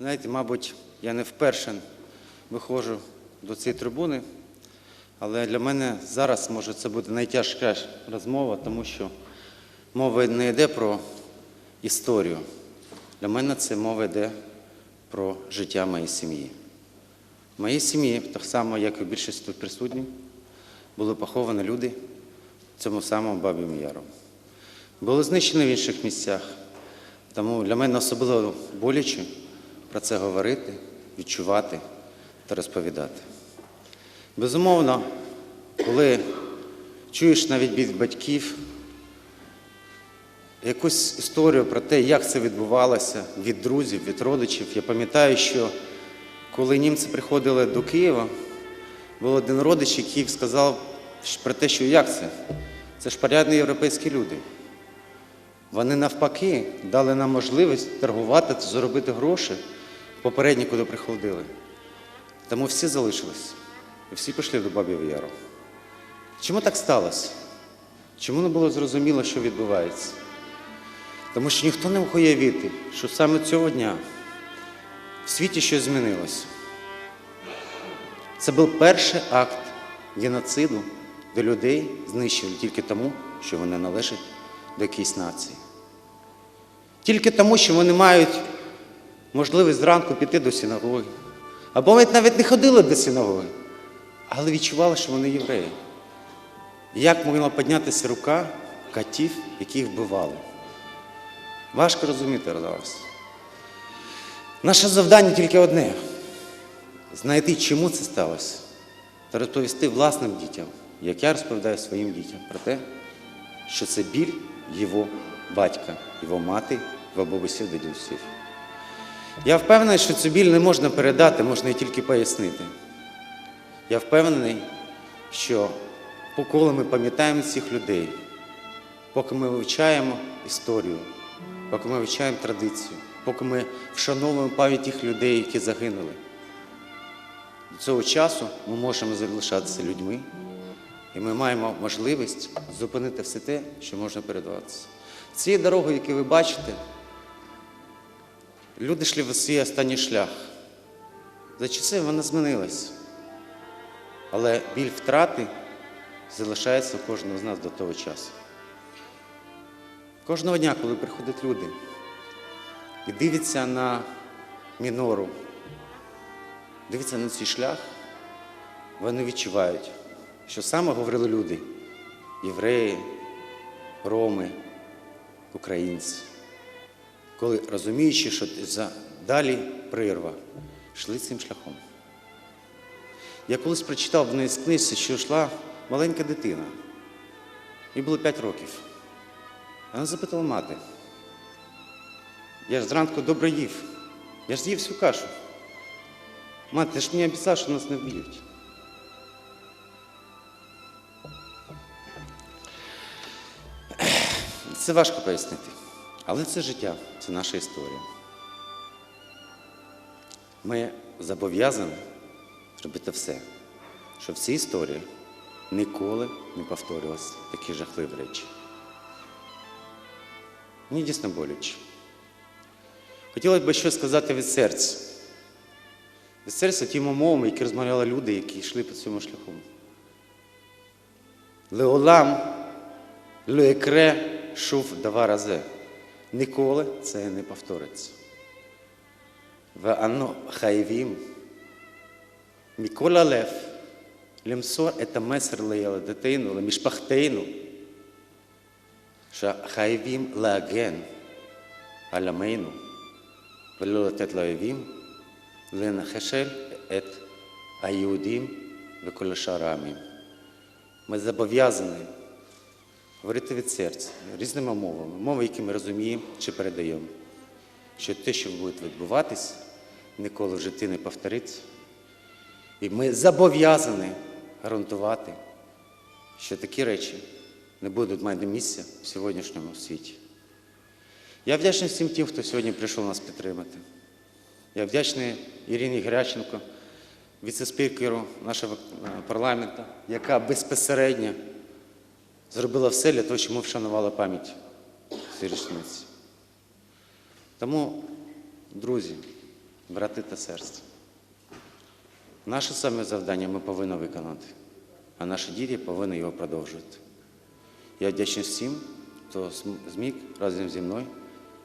Знаєте, мабуть, я не вперше виходжу до цієї трибуни, але для мене зараз може це буде найтяжка розмова, тому що мова не йде про історію. Для мене це мова йде про життя моєї сім'ї. В моїй сім'ї, так само, як і в більшості тут присутні, були поховані люди цьому самому Баб'єму Яру. Були знищені в інших місцях. Тому для мене особливо боляче про це говорити, відчувати та розповідати. Безумовно, коли чуєш навіть від батьків якусь історію про те, як це відбувалося від друзів, від родичів, я пам'ятаю, що коли німці приходили до Києва, був один родич, який сказав про те, що як це? Це ж порядні європейські люди. Вони навпаки дали нам можливість торгувати, заробити гроші попередні, куди приходили. Тому всі залишились. І всі пішли до Бабів Яру. Чому так сталося? Чому не було зрозуміло, що відбувається? Тому що ніхто не мог уявити, що саме цього дня в світі щось змінилося. Це був перший акт геноциду, де людей знищили тільки тому, що вони належать до якоїсь нації. Тільки тому, що вони мають можливість зранку піти до синагоги. Або навіть навіть не ходили до синагоги, але відчували, що вони євреї. Як могла піднятися рука катів, яких вбивали? Важко розуміти зараз. Наше завдання тільки одне знайти, чому це сталося, та розповісти власним дітям, як я розповідаю своїм дітям, про те, що це біль його батька, його мати, його бабусів, дідусів. Я впевнений, що цю біль не можна передати, можна її тільки пояснити. Я впевнений, що поколи ми пам'ятаємо цих людей, поки ми вивчаємо історію, поки ми вивчаємо традицію, поки ми вшановуємо пам'ять тих людей, які загинули. До цього часу ми можемо залишатися людьми, і ми маємо можливість зупинити все те, що можна передаватися. Цією дорогою, яку ви бачите, люди йшли в свій останній шлях. За часи вона змінилась. Але біль втрати залишається у кожного з нас до того часу. Кожного дня, коли приходять люди і дивляться на мінору, дивляться на цей шлях, вони відчувають, що саме говорили люди євреї, роми, українці, коли розуміючи, що за далі прирва, йшли цим шляхом. Я колись прочитав в одній з книжці, що йшла маленька дитина. Їй було 5 років. Вона запитала мати. Я ж зранку добре їв. Я ж з'їв всю кашу. Мати, ти ж мені обіцяв, що нас не вб'ють. Це важко пояснити. Але це життя, це наша історія. Ми зобов'язані зробити все, щоб в цій історії ніколи не повторювалися такі жахливі речі. Мені дійсно боляче. Хотілося б щось сказати від серця. Від серця тим умовам, які розмовляли люди, які йшли по цьому шляху. Леолам, Луекре, шув два рази. Ніколи це не повториться. ואנו חייבים מכל הלב למסור את המסר לילדתנו, למשפחתנו, שחייבים להגן על עמנו ולא לתת לאויבים לנחשל את היהודים וכל שאר העמים. Ми зобов'язані говорити від серця різними мовами, мови, які ми розуміємо чи передаємо, що те, що буде відбуватись, ніколи в житті не повториться. І ми зобов'язані гарантувати, що такі речі не будуть мати місця в сьогоднішньому світі. Я вдячний всім тим, хто сьогодні прийшов нас підтримати. Я вдячний Ірині Гряченко, віце-спікеру нашого е, парламенту, яка безпосередньо зробила все для того, щоб ми вшанували пам'ять цієї. Тому, друзі, брати та серце. Наше саме завдання ми повинні виконати, а наші діти повинні його продовжувати. Я вдячний всім, хто зміг разом зі мною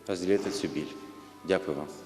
розділити цю біль. Дякую вам.